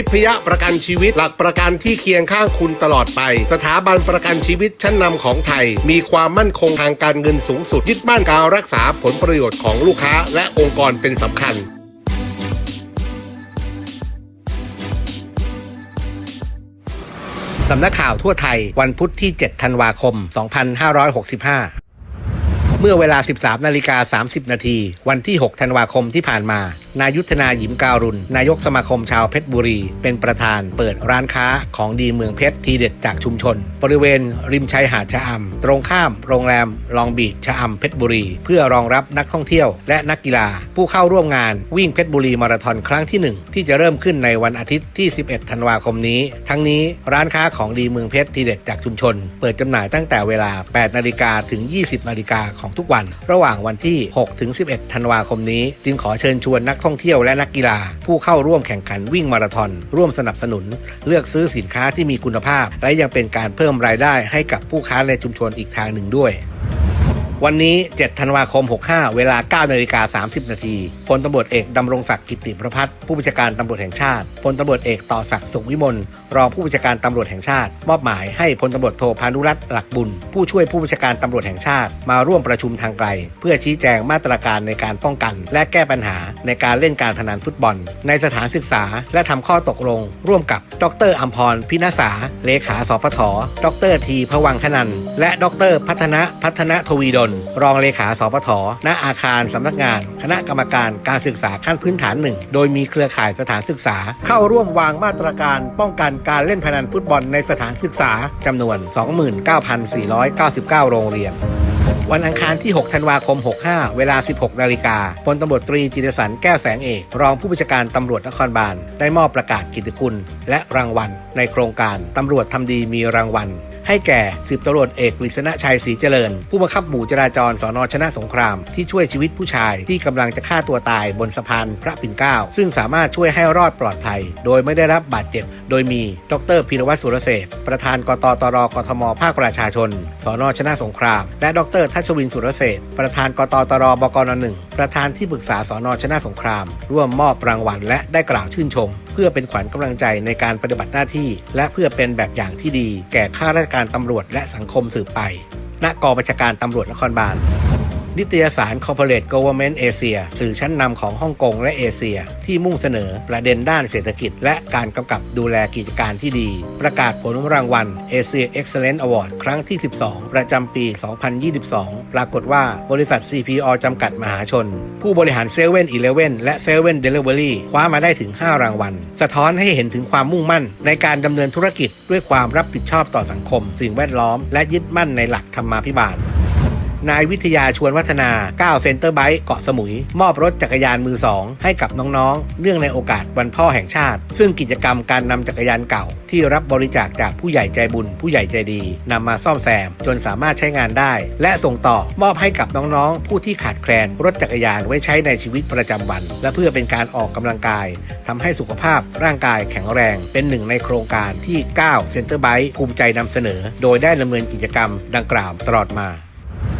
ิพยประกันชีวิตหลักประกันที่เคียงข้างคุณตลอดไป สถาบันประกันชีวิตชั้นนำของไทย มีความมั่นคงทางการเงินสูงสุดยึดบ้านการรักษาผลประโยชน์ของลูกค้า และองค์กรเป็นสำคัญสำนักข่าวทั่วไทยวันพุธที่ 7 ธันวาคม 2565 เมื่อเวลา 13 นาฬิกา 30 นาที วันที่ 6 ธันวาคมที่ผ่านมานายุทธนาหยิมการุณ นายกสมาคมชาวเพชรบุรี เป็นประธานเปิดร้านค้าของดีเมืองเพชรทีเด็ดจากชุมชน บริเวณริมชายหาดชะอำตรงข้ามโรงแรมลองบีชชะอำเพชรบุรี เพื่อรองรับนักท่องเที่ยว และนักกีฬา ผู้เข้าร่วมงานวิ่งเพชรบุรีมาราธอนครั้งที่ 1 ที่จะเริ่มขึ้นในวันอาทิตย์ที่ 11 ธันวาคมนี้ ทั้งนี้ร้านค้าของดีเมืองเพชรทีเด็ดจากชุมชน เปิดจำหน่ายตั้งแต่เวลา 8 นาฬิกาถึง 20 นาฬิกาของทุกวัน ระหว่างวันที่ 6 ถึง 11 ธันวาคมนี้ จึงขอเชิญชวนนักท่องเที่ยวและนักกีฬา ผู้เข้าร่วมแข่งขันวิ่งมาราธอน ร่วมสนับสนุน เลือกซื้อสินค้าที่มีคุณภาพ และยังเป็นการเพิ่มรายได้ให้กับผู้ค้าในชุมชนอีกทางหนึ่งด้วย วันนี้ 7 ธันวาคม 65 เวลา 9 นาฬิกา 30 นาที พลตำรวจเอกดำรงศักดิ์กิติประพัฒน์ผู้บัญชาการตำรวจแห่งชาติ พลตำรวจเอกต่อศักดิ์สุขวิมล รองผู้บัญชาการตำรวจแห่งชาติ มอบหมายให้พลตำรวจโทพานุรัตน์หลักบุญ ผู้ช่วยผู้บัญชาการตำรวจแห่งชาติ มาร่วมประชุมทางไกล เพื่อชี้แจงมาตรการในการป้องกัน และแก้ปัญหาในการเล่นการพนันฟุตบอล ในสถานศึกษา และทำข้อตกลง ร่วมกับ ดรอัมพร พินาสา เลขาสพท ดรทีพวังคนันและ ดร พัฒนะพัฒนทวีดลรองเลขาสพทณอาคารสำนักงาน คณะกรรมการการศึกษาขั้นพื้นฐานหนึ่งโดยมีเครือข่ายสถานศึกษา เข้าร่วมวางมาตรการป้องกันการเล่นพนันฟุตบอลในสถานศึกษาจำนวน 29,499 โรงเรียนวันอังคารที่ 6 ธันวาคม 65 เวลา 16 นาฬิกาพลตำรวจตรีจิรสัน แก้วแสงเอก รองผู้บัญชาการตำรวจนครบาล ได้มอบประกาศกิตติคุณ และรางวัล ในโครงการตำรวจทำดีมีรางวัล ให้แก่สิบตำรวจเอกกฤษณชัยศรีเจริญ ผู้บังคับหมู่จราจรสอนอชนะสงคราม ที่ช่วยชีวิตผู้ชายที่กำลังจะฆ่าตัวตายบนสะพานพระปิ่นเกล้าซึ่งสามารถช่วยให้รอดปลอดภัย โดยไม่ได้รับบาดเจ็บ โดยมีดรพิรวัตรสุรเสศประธานกตตรกทมภาคประชาชนสอนอชนะสงคราม และดรทัชวินสุรเสศประธานกตตรบกนหนึ่งประธานที่ปรึกษาสอนอชนะสงคราม ร่วมมอบรางวัลและได้กล่าวชื่นชม เพื่อเป็นขวัญกำลังใจในการปฏิบัติหน้าที่ และเพื่อเป็นแบบอย่างที่ดี แก่ข้าราชการตำรวจและสังคมสืบไปณกองบัญชาการตำรวจนครบาล นิตยสาร Corporate Government Asia สื่อชั้นนำของฮ่องกงและเอเชีย ที่มุ่งเสนอประเด็นด้านเศรษฐกิจ และการกำกับดูแลกิจการที่ดี ประกาศผลรางวัล Asia Excellence Award ครั้งที่ 12 ประจำปี 2022 ปรากฏว่าบริษัท CPO จำกัดมหาชน ผู้บริหารเซเว่นอีเลเว่นและเซเว่นเดลิเวอรี่คว้ามาได้ถึง 5 รางวัล สะท้อนให้เห็นถึงความมุ่งมั่น ในการดำเนินธุรกิจด้วยความรับผิดชอบต่อสังคม สิ่งแวดล้อม และยึดมั่นในหลักธรรมาภิบาล นายวิทยาชวนวัฒนา9เซ็นเตอร์ไบค์เกาะสมุย มอบรถจักรยานมือสองให้กับน้องๆ เนื่องในโอกาสวันพ่อแห่งชาติ ซึ่งกิจกรรมการนำจักรยานเก่า ที่รับบริจาคจากผู้ใหญ่ใจบุญ ผู้ใหญ่ใจดีนำมาซ่อมแซม จนสามารถใช้งานได้ และส่งต่อมอบให้กับน้องๆ ผู้ที่ขาดแคลนรถจักรยานไว้ใช้ในชีวิตประจำวัน และเพื่อเป็นการออกกำลังกายทำให้สุขภาพร่างกายแข็งแรง เป็นหนึ่งในโครงการที่9เซ็นเตอร์ไบค์ภูมิใจนำเสนอ โดยได้ดำเนินกิจกรรมดังกล่าวตลอดมา